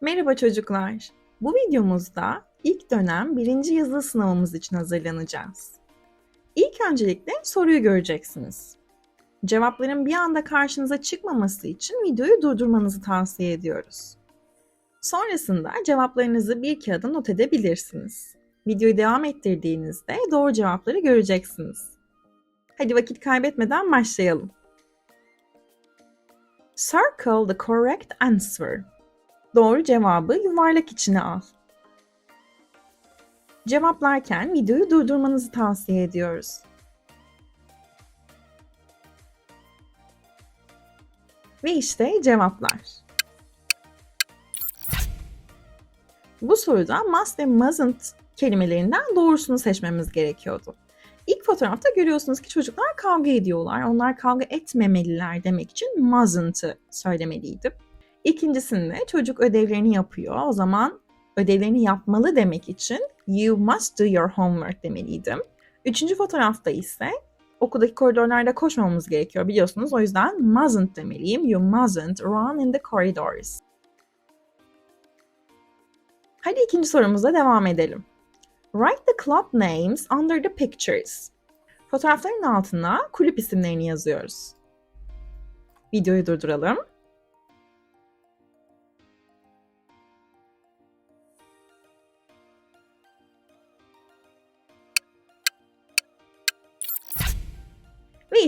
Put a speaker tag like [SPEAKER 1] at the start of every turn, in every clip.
[SPEAKER 1] Merhaba çocuklar. Bu videomuzda ilk dönem birinci yazılı sınavımız için hazırlanacağız. İlk öncelikle soruyu göreceksiniz. Cevapların bir anda karşınıza çıkmaması için videoyu durdurmanızı tavsiye ediyoruz. Sonrasında cevaplarınızı bir kağıda not edebilirsiniz. Videoyu devam ettirdiğinizde doğru cevapları göreceksiniz. Hadi vakit kaybetmeden başlayalım. Circle the correct answer. Doğru cevabı yuvarlak içine al. Cevaplarken videoyu durdurmanızı tavsiye ediyoruz. Ve işte cevaplar. Bu soruda must ve mustn't kelimelerinden doğrusunu seçmemiz gerekiyordu. İlk fotoğrafta görüyorsunuz ki çocuklar kavga ediyorlar. Onlar kavga etmemeliler demek için mustn't'ı söylemeliydim. İkincisinde çocuk ödevlerini yapıyor. O zaman ödevlerini yapmalı demek için you must do your homework demeliydim. Üçüncü fotoğrafta ise okuldaki koridorlarda koşmamamız gerekiyor biliyorsunuz. O yüzden mustn't demeliyim. You mustn't run in the corridors. Hadi ikinci sorumuza devam edelim. Write the club names under the pictures. Fotoğrafların altına kulüp isimlerini yazıyoruz. Videoyu durduralım.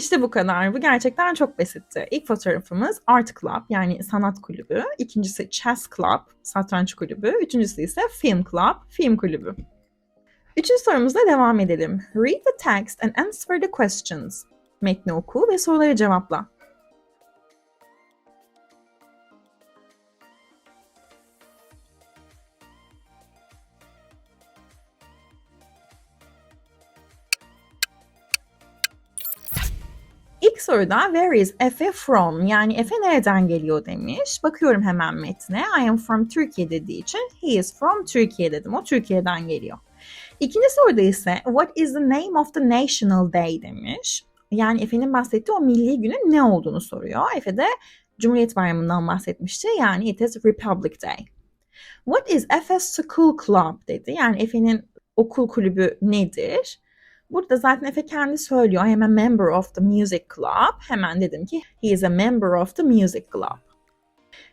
[SPEAKER 1] İşte bu kadar. Bu gerçekten çok basitti. İlk fotoğrafımız Art Club yani sanat kulübü. İkincisi Chess Club, satranç kulübü. Üçüncüsü ise Film Club, film kulübü. Üçüncü sorumuzla devam edelim. Read the text and answer the questions. Metni oku ve soruları cevapla. İlk soruda where is Efe from? Yani Efe nereden geliyor demiş. Bakıyorum hemen metne. I am from Türkiye dediği için he is from Türkiye dedim. O Türkiye'den geliyor. İkinci soruda ise what is the name of the national day demiş. Yani Efe'nin bahsettiği o milli günün ne olduğunu soruyor. Efe de Cumhuriyet Bayramı'ndan bahsetmişti. Yani it is Republic Day. What is Efe's school club dedi. Yani Efe'nin okul kulübü nedir? Burada zaten Efe kendi söylüyor. I am a member of the music club. Hemen dedim ki he is a member of the music club.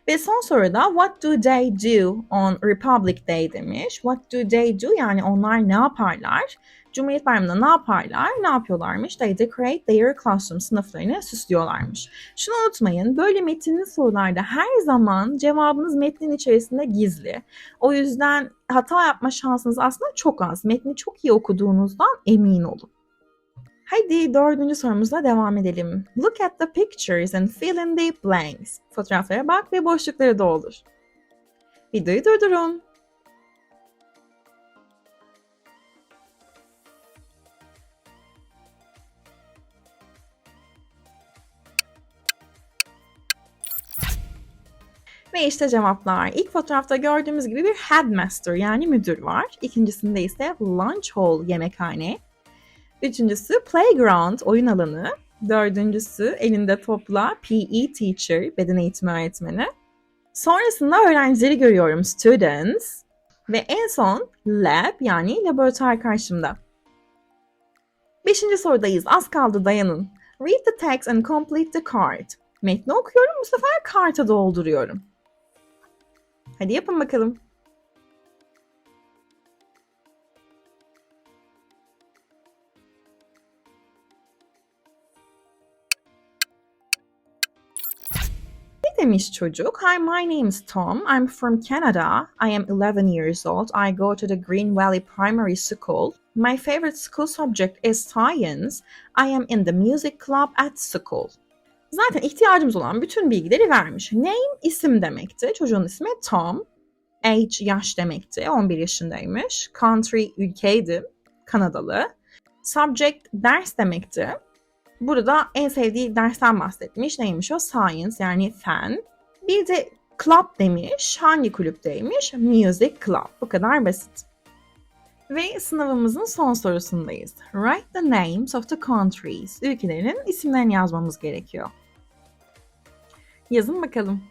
[SPEAKER 1] Ve son soruda what do they do on Republic Day demiş. What do they do yani onlar ne yaparlar? Cumhuriyet Bayramı'nda ne yaparlar? Ne yapıyorlarmış? They decorate their classroom sınıflarını süslüyorlarmış. Şunu unutmayın böyle metinli sorularda her zaman cevabınız metnin içerisinde gizli. O yüzden hata yapma şansınız aslında çok az. Metni çok iyi okuduğunuzdan emin olun. Haydi dördüncü sorumuzla devam edelim. Look at the pictures and fill in the blanks. Fotoğraflara bak ve boşlukları doldur. Videoyu durdurun. Ve işte cevaplar. İlk fotoğrafta gördüğümüz gibi bir headmaster yani müdür var. İkincisinde ise lunch hall yemekhane. Üçüncüsü playground oyun alanı. Dördüncüsü elinde topla PE teacher beden eğitimi öğretmeni. Sonrasında öğrencileri görüyorum students. Ve en son lab yani laboratuvar karşımda. Beşinci sorudayız. Az kaldı dayanın. Read the text and complete the card. Metni okuyorum bu sefer karta dolduruyorum. Hadi yapın bakalım. Demiş çocuk? Hi, my name is Tom. I'm from Canada. I am 11 years old. I go to the Green Valley Primary School. My favorite school subject is science. I am in the music club at school. Zaten ihtiyacımız olan bütün bilgileri vermiş. Name isim demekti. Çocuğun ismi Tom. Age yaş demekti. 11 yaşındaymış. Country ülkeydi. Kanadalı. Subject ders demekti. Burada en sevdiği dersten bahsetmiş. Neymiş o? Science yani fen. Bir de club demiş. Hangi kulüpteymiş? Music Club. Bu kadar basit. Ve sınavımızın son sorusundayız. Write the names of the countries. Ülkelerin isimlerini yazmamız gerekiyor. Yazın bakalım.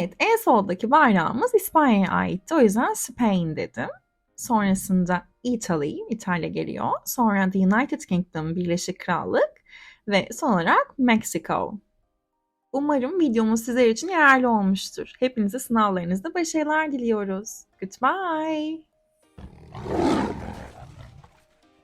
[SPEAKER 1] Evet, en soldaki bayrağımız İspanya'ya aitti. O yüzden Spain dedim. Sonrasında Italy, İtalya geliyor. Sonra The United Kingdom, Birleşik Krallık ve son olarak Mexico. Umarım videomuz sizler için yararlı olmuştur. Hepinize sınavlarınızda başarılar diliyoruz. Goodbye.